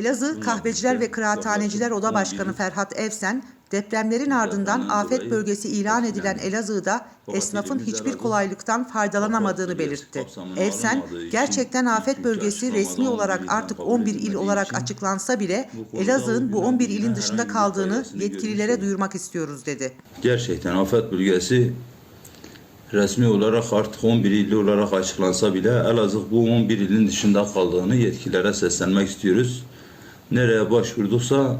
Elazığ Kahveciler ve Kıraathaneciler Oda Başkanı Ferhat Evsen, depremlerin ardından afet bölgesi ilan edilen Elazığ'da esnafın hiçbir kolaylıktan faydalanamadığını belirtti. Evsen, gerçekten afet bölgesi resmi olarak artık 11 il olarak açıklansa bile Elazığ'ın bu 11 ilin dışında kaldığını yetkililere duyurmak istiyoruz dedi. Gerçekten afet bölgesi resmi olarak artık 11 illi olarak açıklansa bile Elazığ bu 11 ilin dışında kaldığını yetkililere seslenmek istiyoruz. Nereye başvurduksa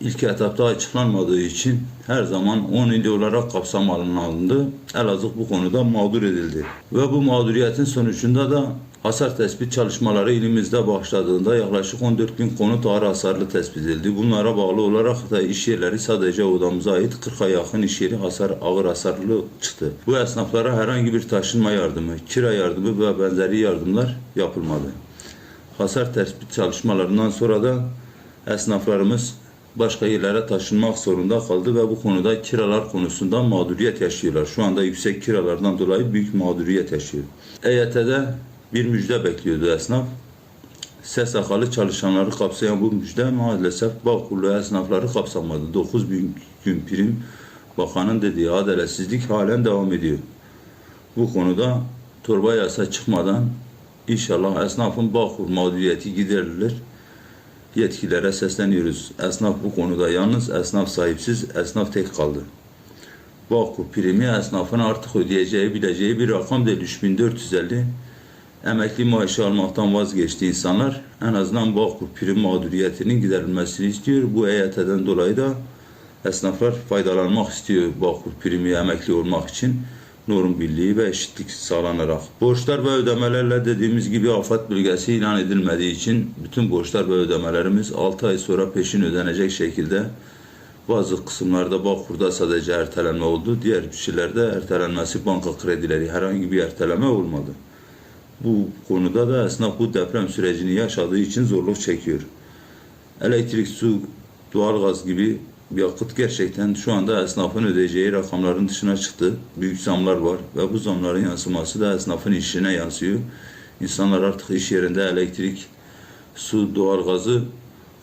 ilk etapta açıklanmadığı için her zaman 10 il olarak kapsam alanına alındı. Elazığ bu konuda mağdur edildi. Ve bu mağduriyetin sonucunda da hasar tespit çalışmaları ilimizde başladığında yaklaşık 14 bin konut ağır hasarlı tespit edildi. Bunlara bağlı olarak da iş yerleri sadece odamıza ait 40'a yakın iş yeri hasar, ağır hasarlı çıktı. Bu esnaflara herhangi bir taşınma yardımı, kira yardımı ve benzeri yardımlar yapılmadı. Hasar tespit çalışmalarından sonra da esnaflarımız başka yerlere taşınmak zorunda kaldı ve bu konuda kiralar konusunda mağduriyet yaşıyorlar. Şu anda yüksek kiralardan dolayı büyük mağduriyet yaşıyor. EYT'de bir müjde bekliyordu esnaf. SSK'lı çalışanları kapsayan bu müjde maalesef Bağkurlu esnafları kapsamadı. 9 bin gün prim bakanın dediği adaletsizlik halen devam ediyor. Bu konuda torba yasa çıkmadan inşallah esnafın Bağkur mağduriyeti giderilir yetkililere sesleniyoruz. Esnaf bu konuda yalnız, esnaf sahipsiz, esnaf tek kaldı. Bağkur primi esnafın artık ödeyeceği, bileceği bir rakam değil. 3450 emekli maaşı almaktan vazgeçti insanlar. En azından Bağkur prim mağduriyetinin giderilmesini istiyor. Bu EYT'den dolayı da esnaflar faydalanmak istiyor Bağkur primi emekli olmak için norm birliği ve eşitlik sağlanarak. Borçlar ve ödemelerle dediğimiz gibi afet bölgesi ilan edilmediği için bütün borçlar ve ödemelerimiz 6 ay sonra peşin ödenecek şekilde bazı kısımlarda Bağkur'da sadece ertelenme oldu. Diğer şeylerde ertelenmesi banka kredileri herhangi bir erteleme olmadı. Bu konuda da esnaf bu deprem sürecini yaşadığı için zorluk çekiyor. Elektrik, su, doğalgaz gibi yakıt gerçekten şu anda esnafın ödeyeceği rakamların dışına çıktı. Büyük zamlar var ve bu zamların yansıması da esnafın işine yansıyor. İnsanlar artık iş yerinde elektrik, su, doğalgazı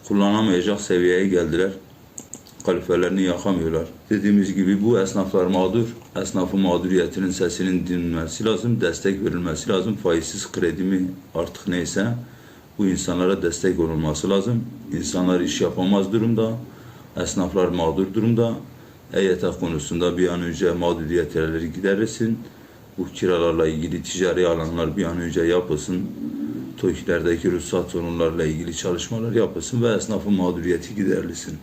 kullanamayacak seviyeye geldiler. Kalifelerini yakamıyorlar. Dediğimiz gibi bu esnaflar mağdur. Esnafın mağduriyetinin sesinin dinlenmesi lazım, destek verilmesi lazım. Faizsiz kredi mi artık neyse bu insanlara destek olunması lazım. İnsanlar iş yapamaz durumda. Esnaflar mağdur durumda. EYT konusunda bir an önce mağduriyetleri giderilsin. Bu kiralarla ilgili ticari alanlar bir an önce yapılsın. TOKİ'lerdeki ruhsat sorunlarla ilgili çalışmalar yapılsın ve esnafın mağduriyeti giderilsin.